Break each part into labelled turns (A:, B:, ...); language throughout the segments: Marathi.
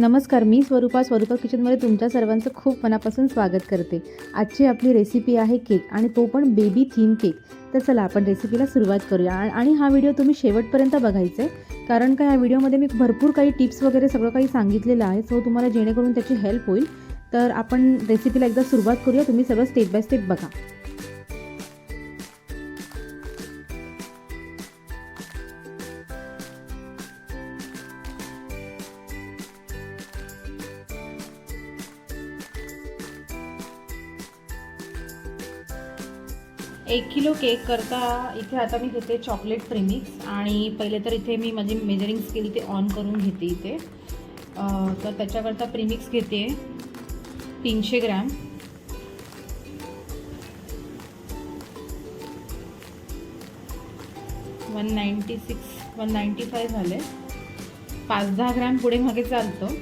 A: नमस्कार मी स्वरूपा स्वरूपा किचनमध्ये तुमच्या सर्वांचं खूप मनापासून स्वागत करते. आजची आपली रेसिपी आहे केक आणि तो पण बेबी थीम केक तर चला आपण रेसिपीला सुरुवात करूया. आणि हा व्हिडिओ तुम्ही शेवटपर्यंत बघायचा आहे कारण का या व्हिडिओमध्ये मी भरपूर काही टिप्स वगैरे सगळं काही सांगितलेलं आहे. सो तुम्हाला जेणेकरून त्याची हेल्प होईल. तर आपण रेसिपीला एकदा सुरुवात करूया. तुम्ही सगळं स्टेप बाय स्टेप बघा. एक किलो केक करता इथे आता मी घेते चॉकलेट प्रेमिक्स आणि पहिले तर इथे मी माझी मेजरिंग स्केल ते ऑन करून घेते इथे. तर त्याच्याकरता प्रिमिक्स घेते. तीनशे gram. One ninety six one ninety five झाले. पाच दहा ग्रॅम पुढे मागे चालतं.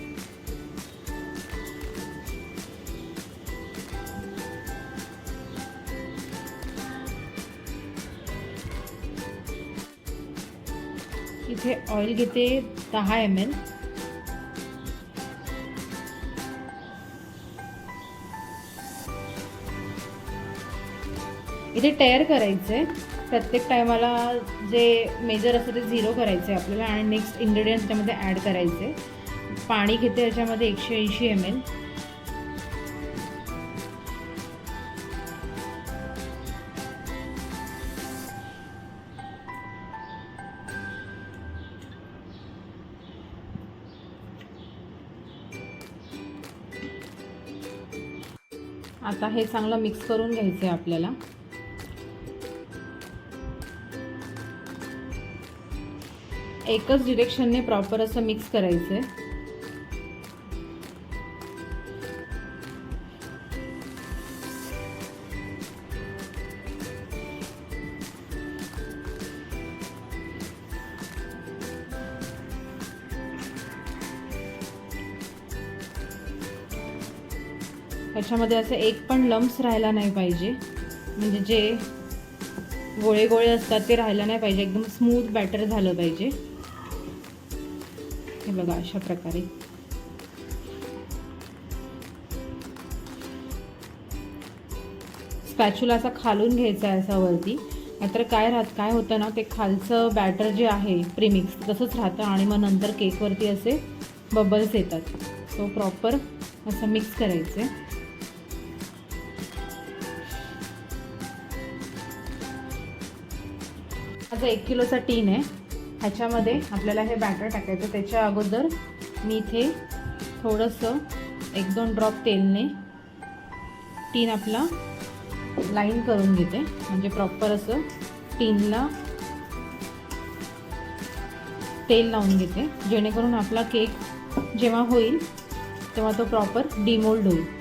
A: इथे ऑइल घेते दहा एम एल इथे टेअर करायचं आहे प्रत्येक टायमाला जे मेजर असतं ते झिरो करायचं आहे आपल्याला. आणि नेक्स्ट इन्ग्रेडियंट्स त्यामध्ये ॲड करायचे पाणी घेते याच्यामध्ये एकशे ऐंशी एम एल आता हे चांगलं मिक्स करून घ्यायचं आहे आपल्याला. एकच डिरेक्शनने प्रॉपर असं मिक्स करायचं आहे त्याच्यामध्ये असं एक पण लम्स राहायला नाही पाहिजे. म्हणजे जे गोळे गोळे असतात ते राहायला नाही पाहिजे. एकदम स्मूथ बॅटर झालं पाहिजे. हे बघा अशा प्रकारे. स्पॅच्युला असा खालून घ्यायचा आहे असा वरती. नाहीतर काय राहत काय होतं ना ते खालचं बॅटर जे आहे प्रीमिक्स तसंच राहतं आणि मग नंतर केकवरती असे बबल्स येतात. सो प्रॉपर असं मिक्स करायचं. माझा एक किलोचा टीन आहे. ह्याच्यामध्ये आपल्याला हे बॅटर टाकायचं. त्याच्या अगोदर मी इथे थोडंसं एक दोन ड्रॉप तेलने टीन आपला लाईन करून घेते. म्हणजे प्रॉपर असं टीनला तेल लावून घेते. जेणेकरून आपला केक जेव्हा होईल तेव्हा तो प्रॉपर डिमोल्ड होईल.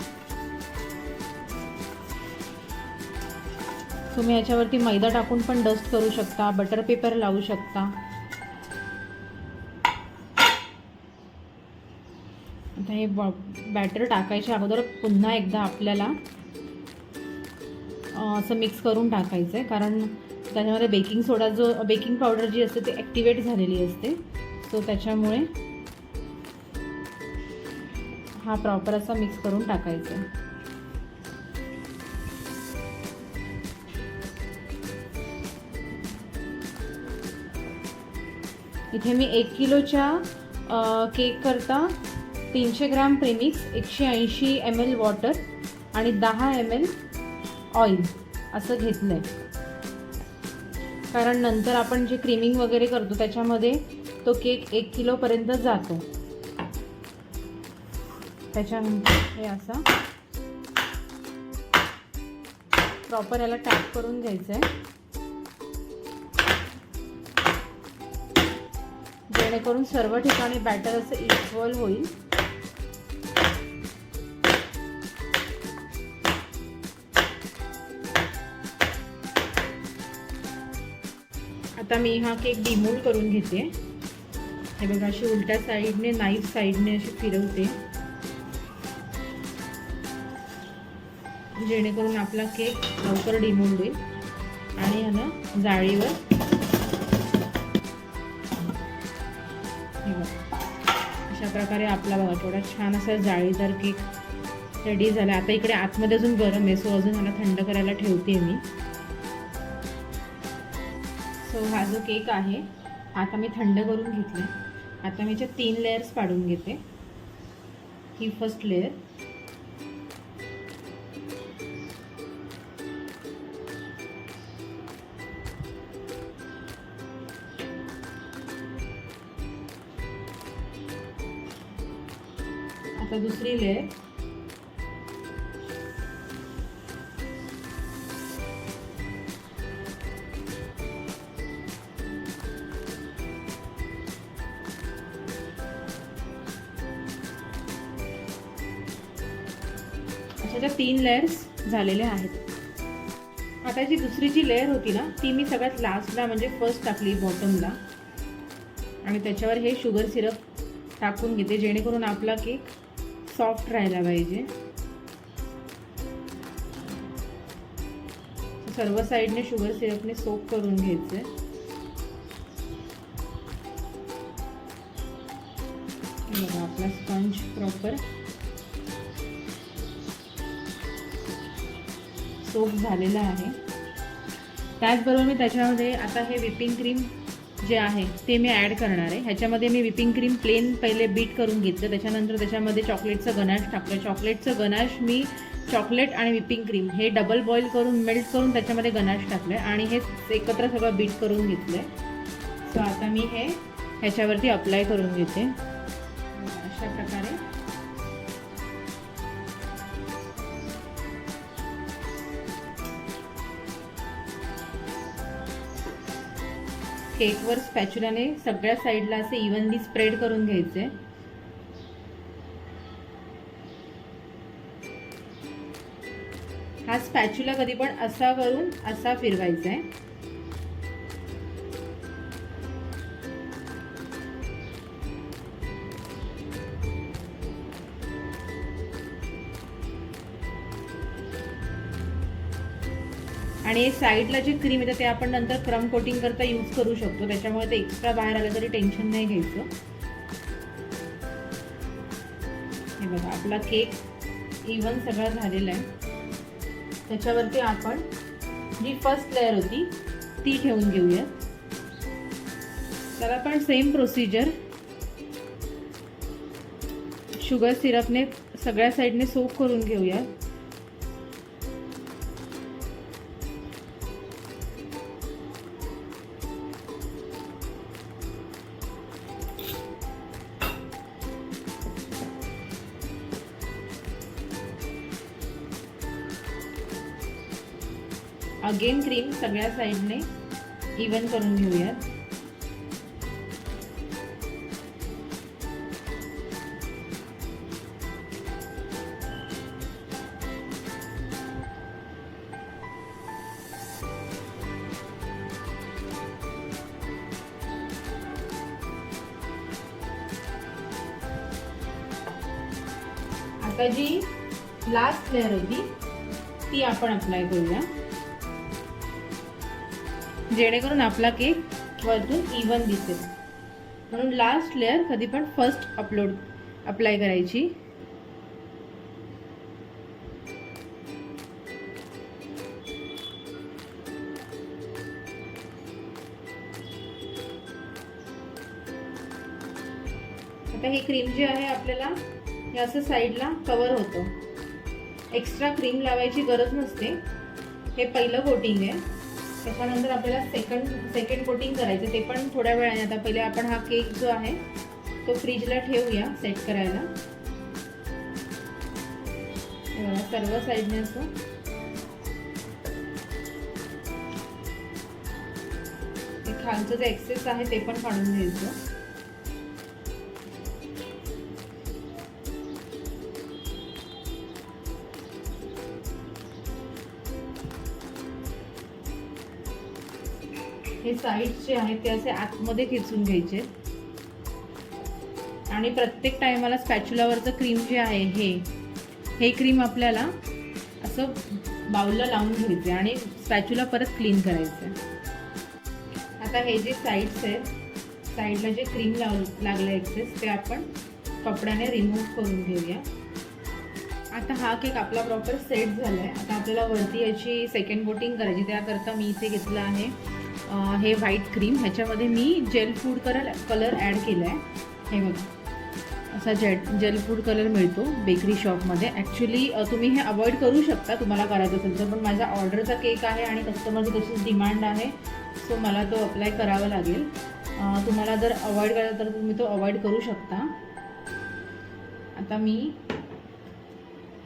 A: तुम्ही याच्यावरती मैदा टाकून पण डस्ट करू शकता बटर पेपर लावू शकता. आता हे बॅटर टाकायच्या अगोदर पुन्हा एकदा आपल्याला असं मिक्स करून टाकायचं आहे कारण त्याच्यामध्ये बेकिंग सोडा जो बेकिंग पावडर जी असते ती ॲक्टिवेट झालेली असते. सो त्याच्यामुळे हा प्रॉपर असा मिक्स करून टाकायचा इथे मी एक किलोच्या केक करता. तीनशे ग्रॅम प्रेमिक्स एकशे ऐंशी एम एल वॉटर आणि दहा एम एल ऑइल असं घेतलं आहे कारण नंतर आपण जे क्रीमिंग वगैरे करतो त्याच्यामध्ये तो केक एक किलोपर्यंत जातो. त्याच्यानंतर हे असा. प्रॉपर याला टॅप करून घ्यायचं आहे जेणेकरून सर्व ठिकाणी बॅटर असं इक्वल होईल. आता मी हा केक डिमोल करून घेते. हे बघा अशी उलट्या साईडने नाईफ साईडने अशी फिरवते. जेणेकरून आपला केक लवकर डिमोल होईल. आणि ह्याला जाळीवर प्रकारे आपला बघा थोडा छान असा जाळीदार केक रेडी झाला. आता इकडे आतमध्ये अजून गरम आहे सो अजून मला थंड करायला ठेवते मी. सो हा जो केक आहे आता मी थंड करून घेतला आता मी ज्या तीन लेअर्स पाडून घेते. ही फर्स्ट लेअर आता दुसरी लेअर अशाच्या तीन लेअर्स झालेल्या आहेत. आता जी दुसरी जी लेअर होती ना ती मी सगळ्यात लास्टला म्हणजे फर्स्ट टाकली बॉटमला आणि त्याच्यावर हे शुगर सिरप टाकून घेते जेणेकरून आपला केक सॉफ्ट राहायला पाहिजे. सर्व साईडने शुगर सिरपने सोप करून घ्यायचे. बघा आपला स्पंज प्रॉपर. सोप झालेला आहे. त्याचबरोबर मी त्याच्यामध्ये आता हे विपिंग क्रीम जे आहे ते मी ॲड करणार आहे. ह्याच्यामध्ये मी विपिंग क्रीम प्लेन पहिले बीट करून घेतलं. त्याच्यानंतर त्याच्यामध्ये चॉकलेटचं गनाश टाकलं. चॉकलेटचं गनाश मी चॉकलेट आणि विपिंग क्रीम हे डबल बॉईल करून मेल्ट करून त्याच्यामध्ये गनाश टाकलं आहे आणि हे एकत्र सगळं बीट करून घेतलं आहे सो आता मी हे ह्याच्यावरती अप्लाय करून घेते. अशा प्रकारे केकवर स्पॅच्युलाने सगळ्या साईडला असे इव्हनली स्प्रेड करून घ्यायचे. हा स्पॅच्युला कधी पण असा करून असा फिरवायचा आहे. आणि साईडला जे क्रीम येतं ते आपण नंतर क्रम कोटिंग करता यूज करू शकतो. त्याच्यामुळे ते एक्स्ट्रा बाहेर आलं तरी टेन्शन नाही घ्यायचं. हे बघा आपला केक इव्हन सगळा झालेला आहे. त्याच्यावरती आपण जी फर्स्ट लेअर होती ती ठेवून घेऊया. तर आपण सेम प्रोसिजर शुगर सिरपने सगळ्या साईडने सोप करून घेऊया. अगेन क्रीम सगळ्या साईडने इवन करून घेऊयात. आता जी लास्ट लेअर होती ती आपण अप्लाय करूया. जेणेकरून आपला केक वरतून इवन दिसेल. म्हणून लास्ट लेअर कधी पण फर्स्ट अपलोड अप्लाय करायची. आता ही क्रीम जी आहे आपल्याला हे असं साईडला कवर होतं. एक्स्ट्रा क्रीम लावायची गरज नसते. हे पहिलं कोटिंग आहे. त्याच्यानंतर आपल्याला सेकंड सेकंड कोटिंग करायचं ते पण थोड्या वेळाने. आता पहिले आपण हा केक जो आहे तो फ्रीजला ठेवूया सेट करायला. सर्व साईडने असं. खालचं जे एक्सेस आहे ते पण काढून घ्यायचं. साईड्स जे आहेत ते असे आतमध्ये खेचून घ्यायचे. आणि प्रत्येक टायमाला स्पॅच्युलावरचं क्रीम जे आहे हे हे क्रीम आपल्याला असं बाउलला लावून घ्यायचे आणि स्पॅच्युला परत क्लीन करायचं. आता हे जे साईड्स आहेत साईडला जे क्रीम लाव लागलं एक्सेस ते आपण कपड्याने रिमूव्ह करून घेऊया. आता हा केक आपला प्रॉपर सेट झाला आहे आता आपल्याला वरती याची सेकंड कोटिंग करायची त्याकरता मी इथे घेतलं आहे. हे व्हाईट क्रीम ह्याच्यामध्ये मी gel food colour colour add केला आहे हे बघा. असा जेट जेल फूड कलर मिळतो बेकरी शॉपमध्ये ॲक्च्युली तुम्ही हे अवॉइड करू शकता तुम्हाला करायचं असेल तर. पण माझा ऑर्डरचा केक आहे आणि कस्टमरची तशीच डिमांड आहे सो मला तो अप्लाय करावा लागेल. तुम्हाला जर अवॉइड करायचा तर तुम्ही तो अवॉइड करू शकता. आता मी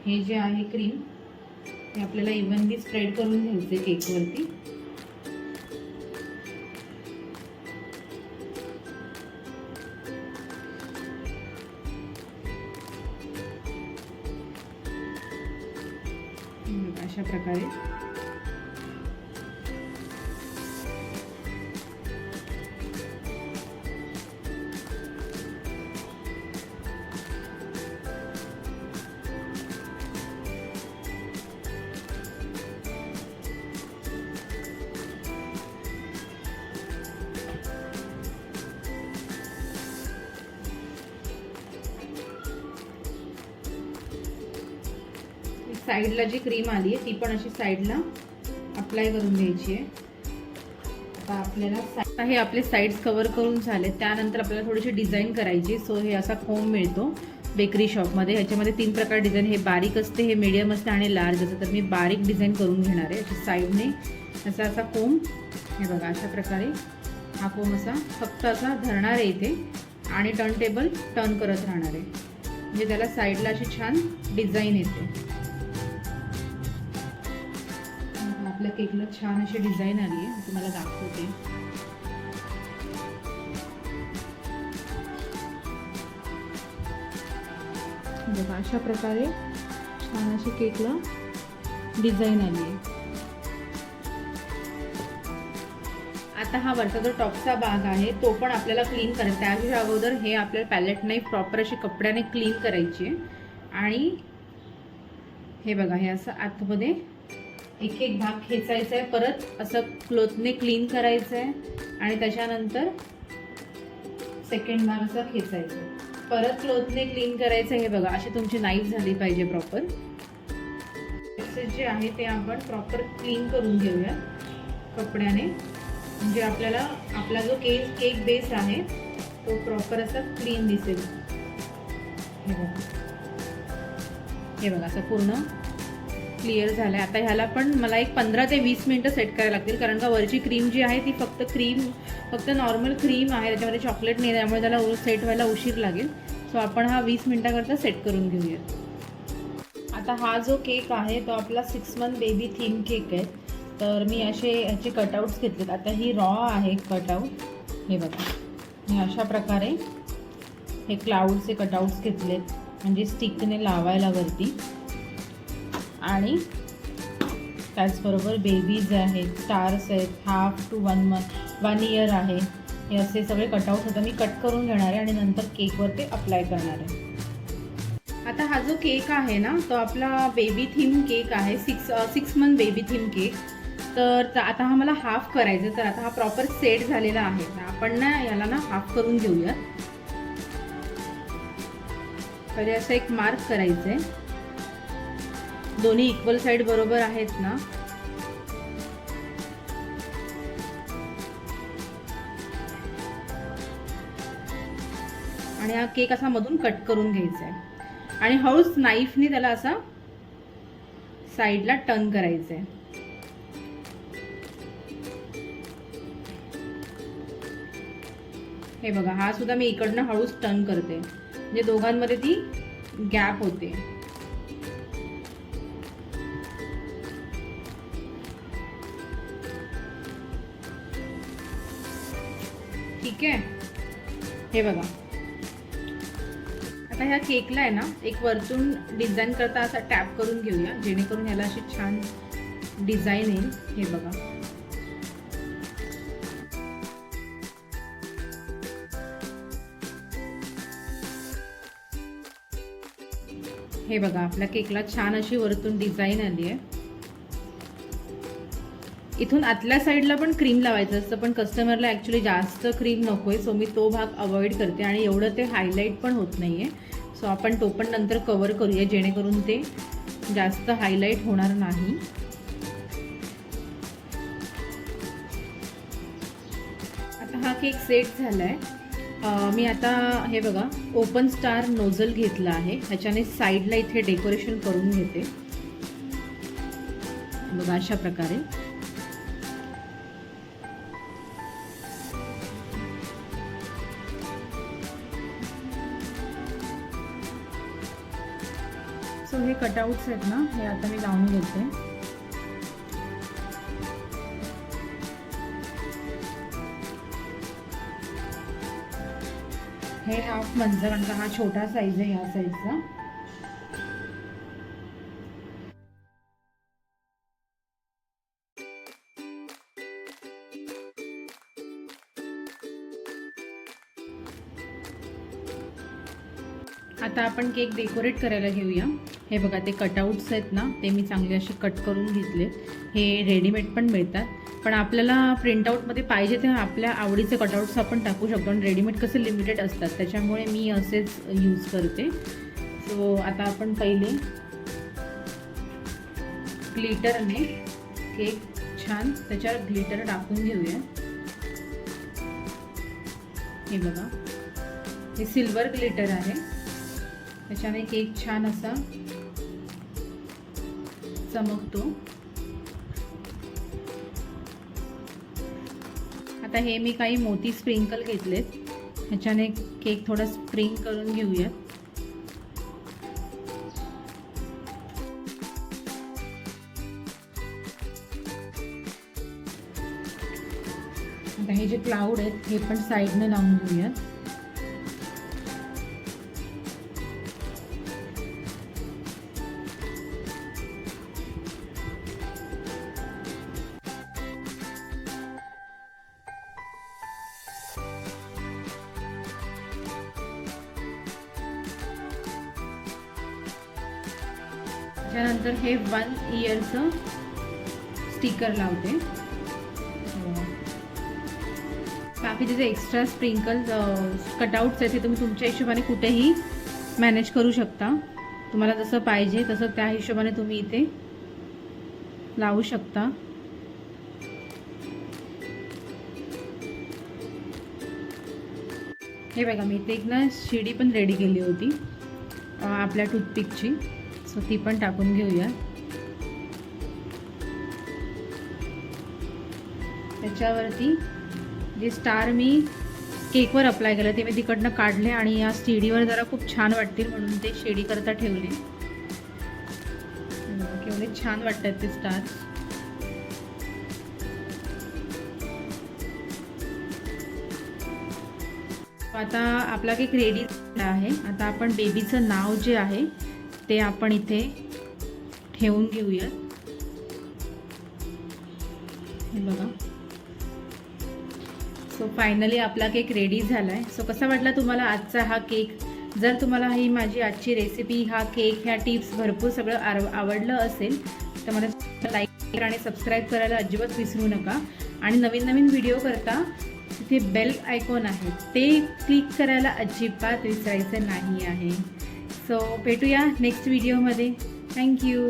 A: हे जे आहे क्रीम ते आपल्याला इव्हनली स्प्रेड करून घ्यायचे केकवरती अशा प्रकारे साईडला जी क्रीम आली आहे ती पण अशी साईडला अप्लाय करून घ्यायची आहे. आता आपल्याला आता हे आपले साईड्स कवर करून झाले त्यानंतर आपल्याला थोडीशी डिझाईन करायची सो हे असा कोंब मिळतो बेकरी शॉपमध्ये ह्याच्यामध्ये तीन प्रकार डिझाईन हे बारीक असते हे मीडियम असते आणि लार्ज असते. तर मी बारीक डिझाईन करून घेणार आहे. साईडने असा असा कोम हे बघा अशा प्रकारे हा कोम असा फक्त असा धरणार आहे इथे. आणि टर्न टेबल टर्न करत राहणार आहे. म्हणजे त्याला साईडला अशी छान डिझाईन येते. त्या केकला छान अशी डिझाईन आली आहे. तुम्हाला दाखवते. बघा अशा प्रकारे छान अशी केकला डिझाईन आली आहे. आता हा वरचा जो टॉपचा भाग आहे तो पण आपल्याला क्लीन करायचा त्याच्या अगोदर हे आपल्याला पॅलेट नाही प्रॉपर अशी कपड्याने क्लीन करायची आहे. आणि हे बघा हे असं आतमध्ये एक एक भाग खेचायचा आहे परत असं क्लोथने क्लीन करायचं आहे आणि त्याच्यानंतर सेकंड भाग असा खेचायचा आहे. परत क्लोथने क्लीन करायचं आहे हे बघा अशी तुमची नाईफ झाली पाहिजे प्रॉपर. जे आहे ते आपण प्रॉपर क्लीन करून घेऊया कपड्याने. म्हणजे आपल्याला आपला जो केक केक बेस आहे तो प्रॉपर असा क्लीन दिसेल. हे बघा. हे बघा असं पूर्ण क्लिअर झालं आहे आता ह्याला पण मला एक पंधरा ते वीस मिनटं सेट करायला लागतील कारण का वरची क्रीम जी आहे ती फक्त क्रीम फक्त नॉर्मल क्रीम आहे. त्याच्यामध्ये चॉकलेट नाही त्यामुळे त्याला सेट व्हायला उशीर लागेल. सो आपण हा वीस मिनटाकरता सेट करून घेऊया. आता हा जो केक आहे तो आपला six month baby theme cake आहे. तर मी असे याचे कटआउट्स घेतलेत. आता ही रॉ आहे कटआउट हे बघा. मी अशा प्रकारे हे क्लाउडचे कटआउट्स घेतलेत. म्हणजे स्टिकने लावायला वरती. आणि त्याचबरोबर बेबीज आहेत स्टार्स आहेत half two one month one year आहे. हे असे सगळे कटआउट होतं मी कट करून घेणार आहे आणि नंतर केकवर ते अप्लाय करणार आहे. आता हा जो केक आहे ना तो आपला बेबी थीम केक आहे. Six six month baby theme cake तर आता हा मला हाफ करायचा आहे. तर आता हा प्रॉपर सेट झालेला आहे. तर आपण ना याला ना हाफ करून घेऊया तर असं एक मार्क करायचं आहे दोन्ही इक्वल साईड बरोबर आहेत ना? आणि हा केक असा मधून कट करून घ्यायचा आहे आणि हळूच नाईफने त्याला असा साईडला टर्न करायचं आहे हे बघा हा सुद्धा मी इकडनं हळूच टर्न करते. म्हणजे दोघांमध्ये ती गॅप होते. ठीक आहे? हे बघा. आता ह्या केकला आहे ना एक वरतून डिझाईन करता असा टॅप करून घेऊया जेणेकरून ह्याला अशी छान डिझाईन येईल. हे बघा. हे बघा आपल्या केकला छान अशी वरतून डिझाईन आली आहे. इथून आतल्या साईडला पण क्रीम लावायचं असतं पण कस्टमरला ॲक्च्युली जास्त क्रीम नको आहे सो मी तो भाग अवॉइड करते आणि एवढं ते हायलाईट पण होत नाही आहे सो आपण तो पण नंतर कवर करूया जेणेकरून ते जास्त हायलाईट होणार नाही. आता हा केक सेट झाला आहे मी आता हे बघा ओपन स्टार नोझल घेतला आहे. ह्याच्याने साईडला इथे डेकोरेशन करून घेते. बघा अशा प्रकारे. हे कटआउट्स आहेत ना हे आता मी लावून घेते. हे हाफ म्हणजे कारण का हा छोटा साईज आहे ह्या साईजचा आता आपण केक डेकोरेट करायला घेऊया. हे बघा ते कटआउट्स आहेत ना ते मी चांगले असे कट करून घेतले. हे रेडीमेड पण मिळतात. पण आपल्याला प्रिंटआउटमध्ये पाहिजे ते आपल्या आवडीचे कटआउट्स आपण टाकू शकतो. आणि रेडीमेड कसे लिमिटेड असतात त्याच्यामुळे मी असेच यूज करते. सो आता आपण पहिले ग्लिटरने केक छान त्याच्यावर ग्लिटर टाकून घेऊया. हे बघा हे सिल्वर ग्लिटर आहे. त्याच्याने केक छान असा चमकतो. आता हे मी काही मोती स्प्रिंकल घेतलेत. ह्याच्याने केक थोडा स्प्रिंग करून घेऊयात आता हे जे क्लाउड आहेत हे पण साईडने लावून घेऊयात. त्यानंतर हे वन इयरचं स्टिकर लावते. बाकी जे एक्स्ट्रा स्प्रिंकल कटआउट्स आहेत ते तुम्ही तुमच्या हिशोबाने कुठेही मॅनेज करू शकता. तुम्हाला जसं पाहिजे तसं त्या हिशोबाने तुम्ही इथे लावू शकता. हे बघा मी इथे एक ना शिडी पण रेडी केली होती आपल्या टूथपिकची सो ती पण टाकून घेऊया. त्याच्यावरती जे स्टार मी केकवर अप्लाय केलं ते मी तिकडनं काढले आणि या शिडीवर जरा खूप छान वाटतील म्हणून ते शिडीकरता ठेवले. केवढे छान वाटतात ते स्टार आता आपला केक रेडी आहे. आता आपण बेबीचं नाव जे आहे ते आपण इथे ठेवून घेऊया हे बघा. सो फायनली आपला केक रेडी झाला आहे सो कसा वाटला तुम्हाला आजचा हा केक जर तुम्हाला ही माझी आजची रेसिपी हा केक ह्या टिप्स भरपूर सगळं आव आवडलं असेल तर मला लाईक आणि सबस्क्राईब करायला अजिबात विसरू नका. आणि नवीन नवीन व्हिडिओ करता तिथे बेल आयकॉन आहे. ते क्लिक करायला अजिबात विसरायचं नाही आहे. सो भेटूया नेक्स्ट व्हिडिओमध्ये थँक्यू